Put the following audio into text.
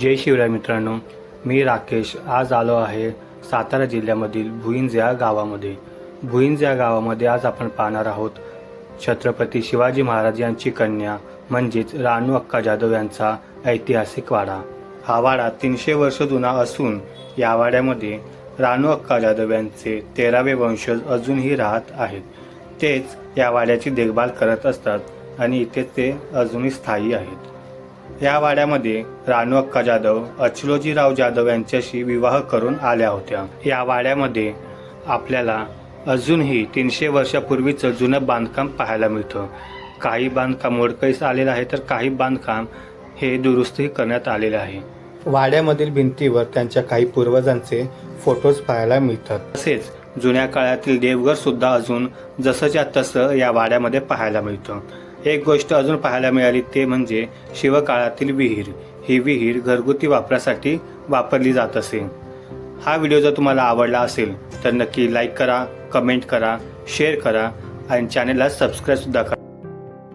जय शिवराय मित्रांनो मी राकेश आज आलो आहे सातारा जिल्ह्यामधील भुईंज या गावामध्ये. भुईंज या गावामध्ये आज आपण पाहणार आहोत छत्रपती शिवाजी महाराज यांची कन्या म्हणजेच रानू अक्का जाधव यांचा ऐतिहासिक वाडा. हा वाडा तीनशे वर्ष जुना असून या वाड्यामध्ये रानू अक्का जाधव यांचे तेरावे वंशज अजूनही राहत आहेत. तेच या वाड्याची देखभाल करत असतात आणि इथे ते अजूनही स्थायी आहेत. या वाड्यामध्ये रानू अक्का जाधव अचलोजीराव जाधव यांच्याशी विवाह करून आल्या होत्या. या वाड्यामध्ये आपल्याला अजूनही तीनशे वर्षापूर्वीचं जुनं बांधकाम पाहायला मिळतं. काही बांधकाम मोडकळीस आलेलं आहे तर काही बांधकाम हे दुरुस्तही करण्यात आलेले आहे. वाड्यामधील भिंतीवर त्यांच्या काही पूर्वजांचे फोटोज पाहायला मिळतात. तसेच जुन्या काळातील देवघर सुद्धा अजून जसंच्या तसं या वाड्यामध्ये पाहायला मिळतं. एक गोष्ट अजून पाहायला मिळाली ते म्हणजे शिवकाळातील विहीर. ही विहीर घरगुती वापरासाठी वापरली जात असे. हा व्हिडिओ जर तुम्हाला आवडला असेल तर नक्की लाईक करा कमेंट करा शेअर करा आणि चॅनलला सबस्क्राईब सुद्धा करा.